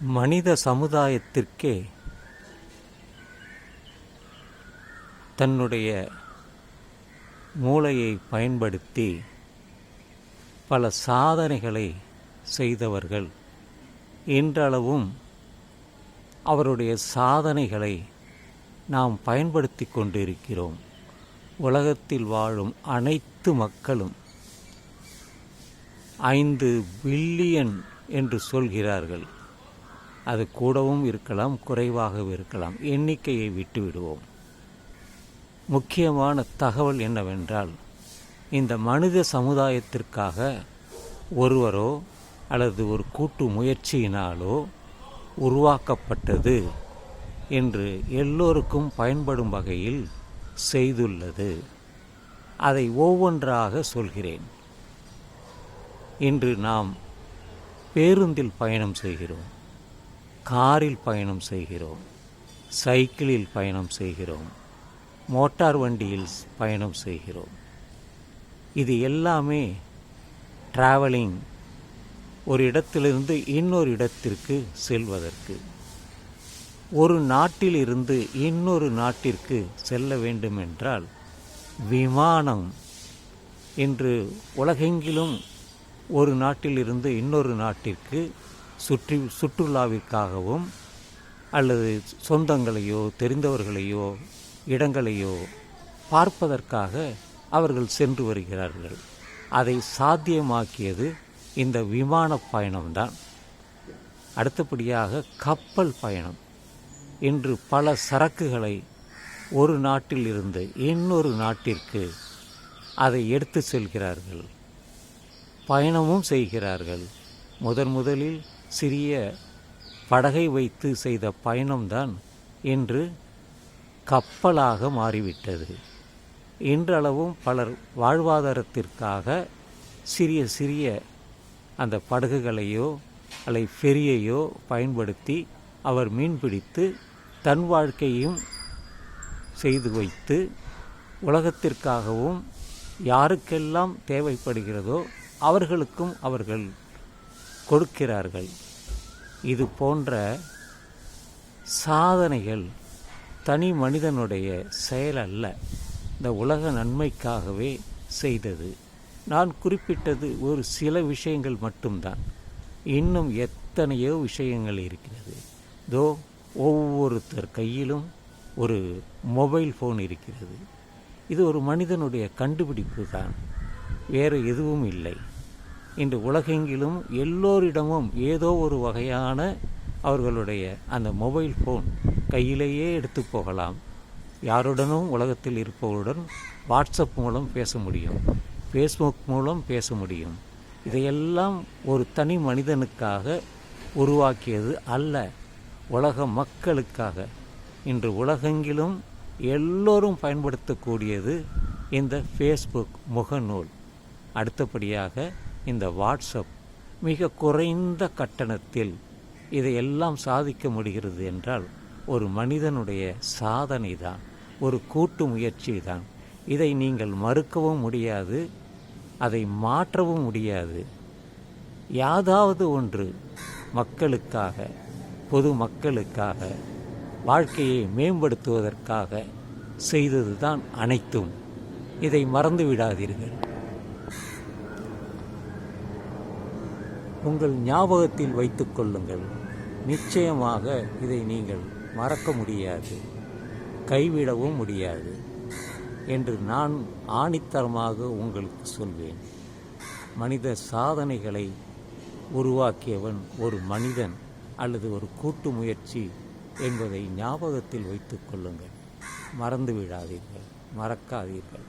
மனித சமுதாயத்திற்கே தன்னுடைய மூளையை பயன்படுத்தி பல சாதனைகளை செய்தவர்கள். இன்றளவும் அவருடைய சாதனைகளை நாம் பயன்படுத்தி கொண்டிருக்கிறோம். உலகத்தில் வாழும் அனைத்து மக்களும் ஐந்து பில்லியன் என்று சொல்கிறார்கள். அது கூடவும் இருக்கலாம் குறைவாகவும் இருக்கலாம். எண்ணிக்கையை விட்டு விடுவோம் முக்கியமான தகவல் என்னவென்றால் இந்த மனித சமுதாயத்திற்காக ஒருவரோ அல்லது ஒரு கூட்டு முயற்சியினாலோ உருவாக்கப்பட்டது என்று எல்லோருக்கும் பயன்படும் வகையில் செய்துள்ளது. அதை ஒவ்வொன்றாக சொல்கிறேன். இன்று நாம் பேருந்தில் பயணம் செய்கிறோம். காரில் பயணம் செய்கிறோம் சைக்கிளில் பயணம் செய்கிறோம் மோட்டார் வண்டியில் பயணம் செய்கிறோம். இது எல்லாமே டிராவலிங் ஒரு இடத்திலிருந்து இன்னொரு இடத்திற்கு செல்வதற்கு. ஒரு நாட்டிலிருந்து இன்னொரு நாட்டிற்கு செல்ல வேண்டுமென்றால் விமானம். இன்று உலகெங்கிலும் ஒரு நாட்டிலிருந்து இன்னொரு நாட்டிற்கு சுற்றி சுற்றுலாவிற்காகவும் அல்லது சொந்தங்களையோ தெரிந்தவர்களையோ இடங்களையோ பார்ப்பதற்காக அவர்கள் சென்று வருகிறார்கள். அதை சாத்தியமாக்கியது இந்த விமான பயணம்தான். அடுத்தபடியாக கப்பல் பயணம். இன்று பல சரக்குகளை ஒரு நாட்டில் இருந்து இன்னொரு நாட்டிற்கு அதை எடுத்து செல்கிறார்கள். பயணமும் செய்கிறார்கள். முதன் முதலில் சிறிய படகை வைத்து செய்த பயணம்தான் இன்று கப்பலாக மாறிவிட்டது. இன்றளவும் பலர் வாழ்வாதாரத்திற்காக சிறிய சிறிய அந்த படகுகளையோ அல்லது ஃபெரியையோ பயன்படுத்தி அவர் மீன்பிடித்து தன் வாழ்க்கையும் செய்து வைத்து உலகத்திற்காகவும் யாருக்கெல்லாம் தேவைப்படுகிறதோ அவர்களுக்கும் அவர்கள் கொடுக்கிறார்கள். இது போன்ற சாதனைகள் தனி மனிதனுடைய செயல் அல்ல. இந்த உலக நன்மைக்காகவே செய்தது. நான் குறிப்பிட்டது ஒரு சில விஷயங்கள் மட்டும்தான். இன்னும் எத்தனையோ விஷயங்கள் இருக்கிறது. தோ ஒவ்வொருத்தர் கையிலும் ஒரு மொபைல் ஃபோன் இருக்கிறது. இது ஒரு மனிதனுடைய கண்டுபிடிப்பு தான் வேறு எதுவும் இல்லை. இன்று உலகெங்கிலும் எல்லோரிடமும் ஏதோ ஒரு வகையான அவர்களுடைய அந்த மொபைல் ஃபோன் கையிலேயே எடுத்து போகலாம். யாருடனும் உலகத்தில் இருப்பவருடன் வாட்ஸ்அப் மூலம் பேச முடியும். ஃபேஸ்புக் மூலம் பேச முடியும். இதையெல்லாம் ஒரு தனி மனிதனுக்காக உருவாக்கியது அல்ல உலக மக்களுக்காக. இன்று உலகெங்கிலும் எல்லோரும் பயன்படுத்தக்கூடியது இந்த ஃபேஸ்புக் முகநூல். அடுத்தபடியாக இந்த வாட்ஸ்அப் மிக குறைந்த கட்டணத்தில் இதையெல்லாம் சாதிக்க முடிகிறது என்றால் ஒரு மனிதனுடைய சாதனை தான் ஒரு கூட்டு முயற்சி தான். இதை நீங்கள் மறுக்கவும் முடியாது அதை மாற்றவும் முடியாது. யாதாவது ஒன்று மக்களுக்காக பொது மக்களுக்காக வாழ்க்கையை மேம்படுத்துவதற்காக செய்தது தான் அனைத்தும். இதை மறந்து விடாதீர்கள் உங்கள் ஞாபகத்தில் வைத்துக் கொள்ளுங்கள். நிச்சயமாக இதை நீங்கள் மறக்க முடியாது. கைவிடவும் முடியாது என்று நான் ஆணித்தரமாக உங்களுக்கு சொல்வேன். மனித சாதனைகளை உருவாக்கியவன் ஒரு மனிதன் அல்லது ஒரு கூட்டு முயற்சி என்பதை ஞாபகத்தில் வைத்துக் கொள்ளுங்கள். மறந்து விடாதீர்கள். மறக்காதீர்கள்.